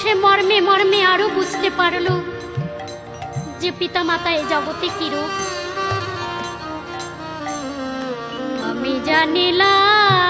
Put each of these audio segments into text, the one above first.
সে মর্মে মর্মে আরও বুঝতে পারল যে পিতামাতা এ জগতে কিরূপ আমি জানিলাম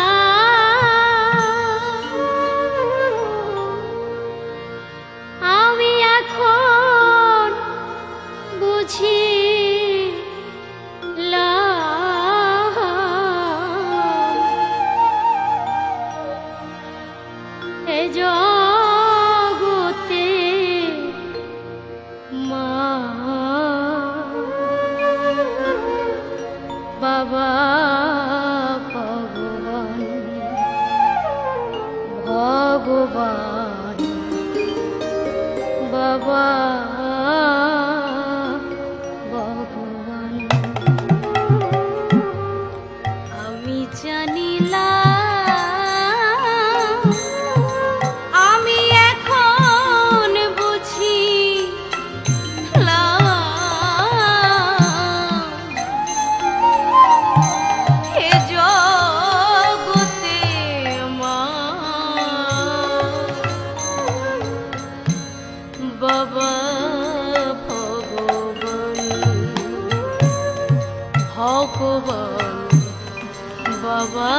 বাবা ভগবান ভগবান বাবা ভগবান বাবা।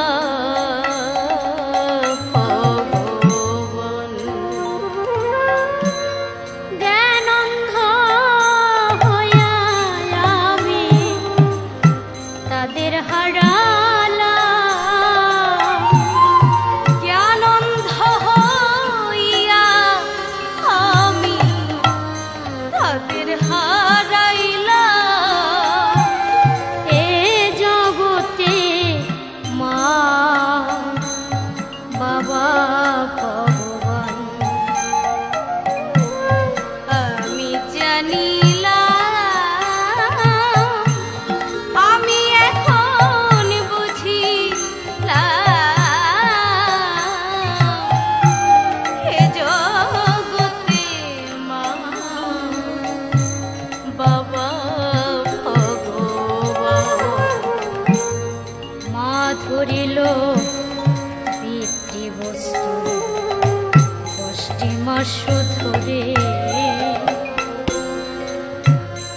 শস্য ধরে।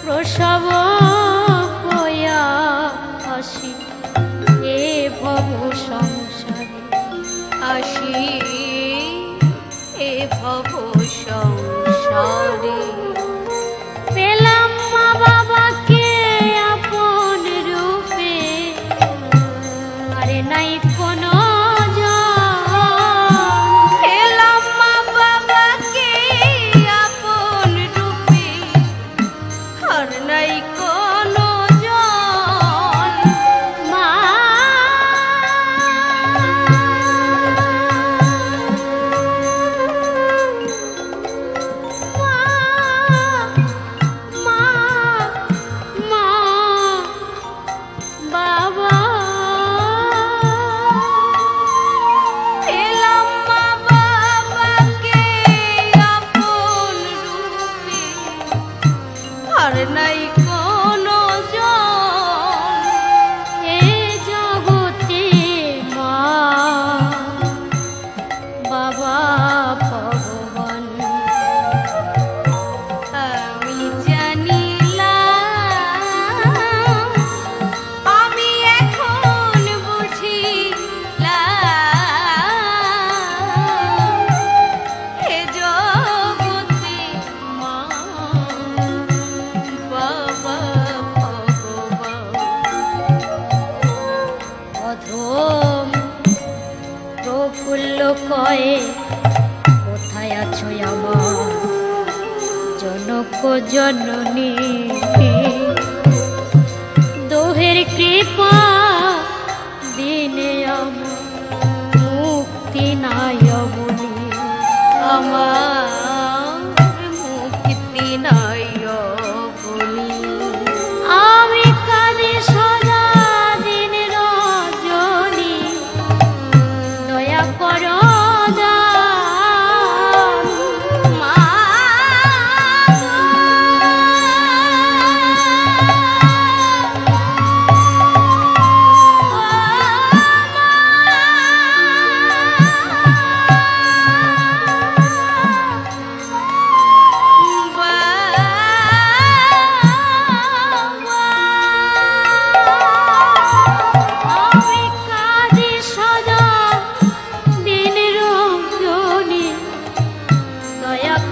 প্রসব হইয়া আসি এ ভব সংসারে আসি। আর নাই কো। ভয়ে কোথায় আছো আমার? জনক জননী দোহের কৃপা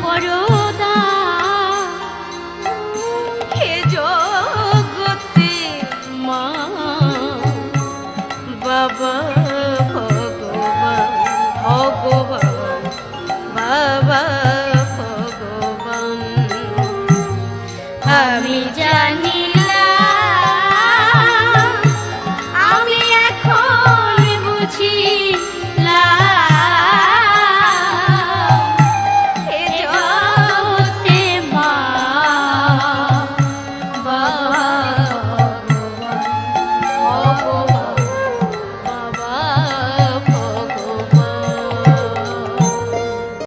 পড়ো